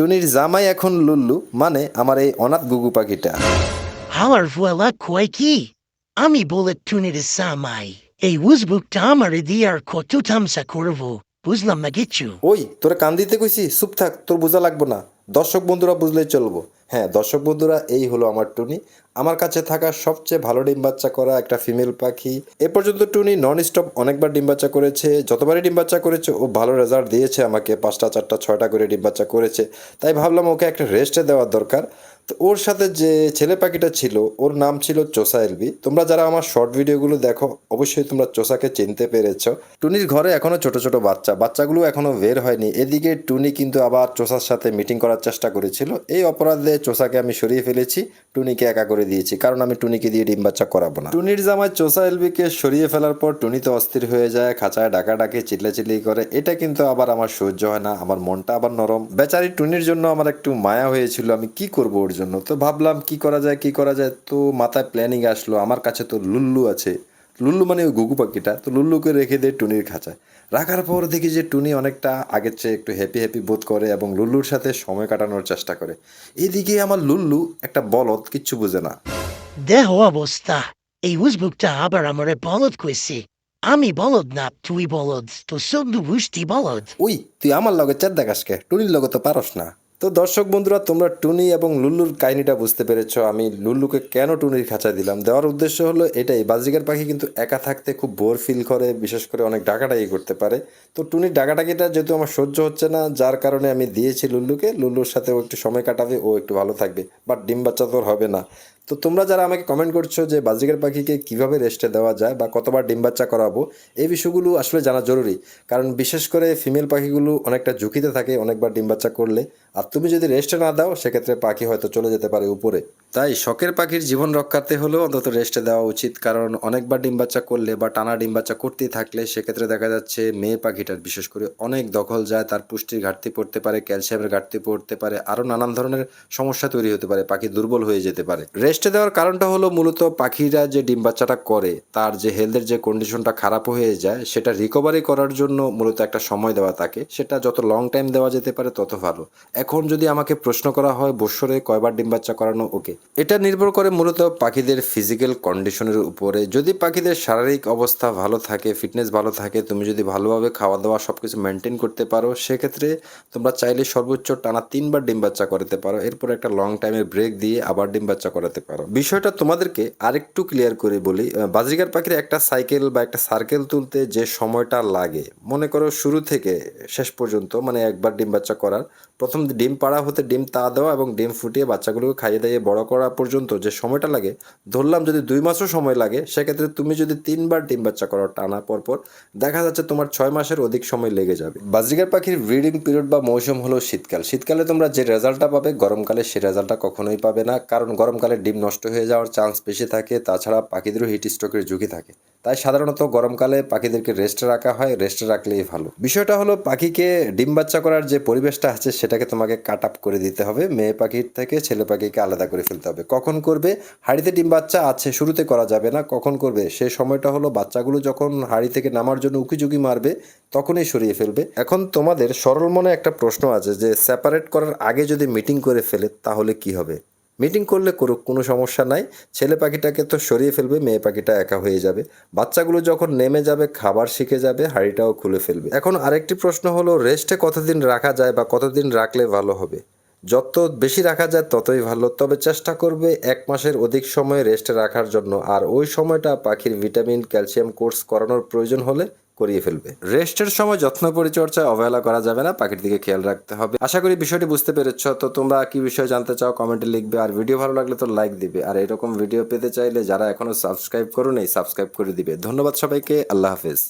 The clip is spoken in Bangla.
টুনির জামাই এখন লুল্লু মানে আমার এই অনাথ গুগু পাখিটা। আমার ভুয়ালা কয় কি? আমি বলে টুনির জামাই এই উজবুকটা আমার দিয়ে আর কত তামসা করব বুঝলাম না কিচ্ছু ওই তোরা কান দিতে কইছি চুপ থাক তোর বোঝা লাগবো না। দর্শক বন্ধুরা বুঝলে চলবো। হ্যাঁ দর্শক বন্ধুরা, এই হলো আমার টুনি। আমার কাছে থাকা সবচেয়ে ভালো ডিম বাচ্চা করা একটা ফিমেল পাখি। এ পর্যন্ত টুনি নন স্টপ অনেকবার ডিম বাচ্চা করেছে, যতবারই ডিম বাচ্চা করেছে, ও ভালো রেজাল্ট দিয়েছে আমাকে পাঁচটা, চারটা, ছয়টা করে ডিম বাচ্চা করেছে। তাই ভাবলাম ওকে একটা রেস্টে দেওয়ার দরকার। তো ওর সাথে যে ছেলে পাখিটা ছিল, ওর নাম ছিল চোসা এলবি। তোমরা যারা আমার শর্ট ভিডিওগুলো দেখো, অবশ্যই তোমরা চোসাকে চিনতে পেরেছ। টুনির ঘরে এখনও ছোট ছোট বাচ্চা। বাচ্চাগুলো এখনও বের হয়নি। এদিকে টুনি কিন্তু আবার চোসার সাথে মিটিং করার চেষ্টা করেছিল। এই অপরাধে চোসাকে আমি সরিয়ে ফেলেছি, টুনিকে একা করে দিয়েছি। কারণ আমি টুনিকে দিয়ে ডিম বাচ্চা করাবো না। টুনির জামায় চোসা এলবিকে সরিয়ে ফেলার পর টুনি তো অস্থির হয়ে যায়, খাঁচায় ডাকা ডাকে চিল্লাচিল্লি করে। এটা কিন্তু আবার আমার সহ্য হয় না, আমার মনটা আবার নরম। বেচারি টুনির জন্য আমার একটু মায়া হয়েছিল। আমি কি করব ওর জন্য। তো ভাবলাম কি করা যায় কি করা যায়? তো মাথায় প্ল্যানিং আসলো আমার কাছে তো লুল্লু আছে। লুল্লু মানে ওই গুগু পাখিটা। তো লুল্লুকে রেখে দেয় টুনির খাঁচায়। রাখার পর দেখি যে টুনি অনেকটা আগের চেয়ে একটু হ্যাপি হ্যাপি বোধ করে এবং লুল্লুর সাথে সময় কাটানোর চেষ্টা করে। এদিকে আমার লুল্লু একটা বলদ কিচ্ছু বুঝে না। দেহ অবস্থা। এই উজবুকটা আবার আমারে বলদ কইছে। আমি বলদ না তুই বলদ। তো শুধু বুঝতি বলদ। ওই তুই আমার লগে চার দেখাসকে টুনির লগে তো পারস না। তো দর্শক বন্ধুরা, তোমরা টুনি এবং লুল্লুর কাহিনিটা বুঝতে পেরেছ। আমি লুল্লুকে কেন টুনির খাঁচা দিলাম? দেওয়ার উদ্দেশ্য হলো এটাই বাজিকার পাখি কিন্তু একা থাকতে খুব বোর ফিল করে, বিশেষ করে অনেক ডাকাডাকি করতে পারে। তো টুনির ডাকাডাকিটা যেহেতু আমার সহ্য হচ্ছে না, যার কারণে আমি দিয়েছি লুল্লুকে। লুল্লুর সাথে ও একটু সময় কাটাবে, ও একটু ভালো থাকবে। বাট ডিম বাচ্চা তোর হবে না। তো তোমরা যারা আমাকে কমেন্ট করছ যে বাজিকার পাখিকে কীভাবে রেস্টে দেওয়া যায় বা কতবার ডিম বাচ্চা করাবো, এই বিষয়গুলো আসলে জানা জরুরি। কারণ বিশেষ করে ফিমেল পাখিগুলো অনেকটা ঝুঁকিতে থাকে অনেকবার ডিম বাচ্চা করলে। আর তুমি যদি রেস্টে না দাও, সেক্ষেত্রে পাখি হয়তো চলে যেতে পারে উপরে। তাই শখের পাখির জীবন রক্ষাতে হলেও অন্তত রেস্টে দেওয়া উচিত। কারণ অনেকবার ডিম বাচ্চা করলে বা টানা ডিম বাচ্চা করতেই থাকলে সেক্ষেত্রে দেখা যাচ্ছে মেয়ে পাখিটার বিশেষ করে অনেক দখল যায়। তার পুষ্টির ঘাটতি পড়তে পারে, ক্যালসিয়ামের ঘাটতি পড়তে পারে, আরও নানান ধরনের সমস্যা তৈরি হতে পারে, পাখি দুর্বল হয়ে যেতে পারে। রেস্টে দেওয়ার কারণটা হলো মূলত পাখিরা যে ডিম বাচ্চাটা করে, তার যে হেলথের যে কন্ডিশনটা খারাপ হয়ে যায়, সেটা রিকভারি করার জন্য মূলত একটা সময় দেওয়া থাকে। সেটা যত লং টাইম দেওয়া যেতে পারে, তত ভালো। এখন যদি আমাকে প্রশ্ন করা হয়, বৎসরে কয়বার ডিম বাচ্চা করানো ওকে? এটা নির্ভর করে মূলত পাখিদের ফিজিক্যাল কন্ডিশনের উপরে। যদি পাখিদের শারীরিক অবস্থা ভালো থাকে ফিটনেস ভালো থাকে, তুমি যদি ভালোভাবে খাওয়া দাওয়া সব কিছু মেনটেন করতে পারো, সেক্ষেত্রে তোমরা চাইলে সর্বোচ্চ টানা তিনবার ডিম বাচ্চা করাতে পারো। এরপর একটা লং টাইমের ব্রেক দিয়ে আবার ডিম বাচ্চা করাতে পারো। বিষয়টা তোমাদেরকে আরেকটু ক্লিয়ার করে বলি। আহ, বাজিকার পাখির একটা সাইকেল বা একটা সার্কেল তুলতে যে সময়টা লাগে মনে করো শুরু থেকে শেষ পর্যন্ত মানে একবার ডিম বাচ্চা করার প্রথম ডিম পাড়া হতে ডিম তা দেওয়া এবং ডিম ফুটিয়ে বাচ্চাগুলোকে খাইয়ে দাইয়ে বড় করা পর্যন্ত যে সময়টা লাগে ধরলাম যদি দুই মাসও সময় লাগে সেক্ষেত্রে তুমি যদি তিনবার ডিম বাচ্চা করো টানা পরপর দেখা যাচ্ছে তোমার ছয় মাসের অধিক সময় লেগে যাবে। বাজরিকার পাখির ব্রিডিং পিরিয়ড বা মৌসুম হলো শীতকাল। শীতকালে তোমরা যে রেজাল্টটা পাবে গরমকালে সে রেজাল্টটা কখনোই পাবে না। কারণ গরমকালে ডিম নষ্ট হয়ে যাওয়ার চান্স বেশি থাকে, তাছাড়া পাখিদেরও হিট স্ট্রোকের ঝুঁকি থাকে। তাই সাধারণত গরমকালে পাখিদেরকে রেস্টে রাখা হয় রেস্টে রাখলেই ভালো। বিষয়টা হলো পাখিকে ডিম বাচ্চা করার যে পরিবেশটা আছে, সেটাকে তোমাকে কাট আপ করে দিতে হবে। মেয়ে পাখির থেকে ছেলে পাখিকে আলাদা করে ফেলতে হবে। কখন করবে? হাড়িতে ডিম বাচ্চা আছে, শুরুতে করা যাবে না, কখন করবে? সে সময়টা হলো বাচ্চাগুলো যখন হাড়ি থেকে নামার জন্য উকিঝুঁকি মারবে, তখনই সরিয়ে ফেলবে। এখন তোমাদের সরল মনে একটা প্রশ্ন আছে যে সেপারেট করার আগে যদি মিটিং করে ফেলে, তাহলে কি হবে? মিটিং করলে করুক, কোনো সমস্যা নাই। ছেলে পাখিটাকে তো সরিয়ে ফেলবে, মেয়ে পাখিটা একা হয়ে যাবে। বাচ্চাগুলো যখন নেমে যাবে, খাবার শিখে যাবে, হাঁড়িটাও খুলে ফেলবে। এখন আরেকটি প্রশ্ন হলো, রেস্টে কতদিন রাখা যায় বা কতদিন রাখলে ভালো হবে? যত বেশি রাখা যায়, ততই ভালো। তবে চেষ্টা করবে এক মাসের অধিক সময় রেস্টে রাখার জন্য। আর ওই সময়টা পাখির ভিটামিন, ক্যালসিয়াম কোর্স করানোর প্রয়োজন হলে করিয়ে ফেলবে। রেস্টের সময় যত্ন পরিচর্যায় অবহেলা করা যাবে না, পাখির দিকে খেয়াল রাখতে হবে। আশা করি বিষয়টি বুঝতে পেরেছ, তো তোমরা কি বিষয় জানতে চাও কমেন্টে লিখবে, আর ভিডিও ভালো লাগলে তো লাইক দিবে। আর এরকম ভিডিও পেতে চাইলে যারা এখনও সাবস্ক্রাইব করো নেই সাবস্ক্রাইব করে দিবে। ধন্যবাদ সবাইকে, আল্লাহ হাফেজ।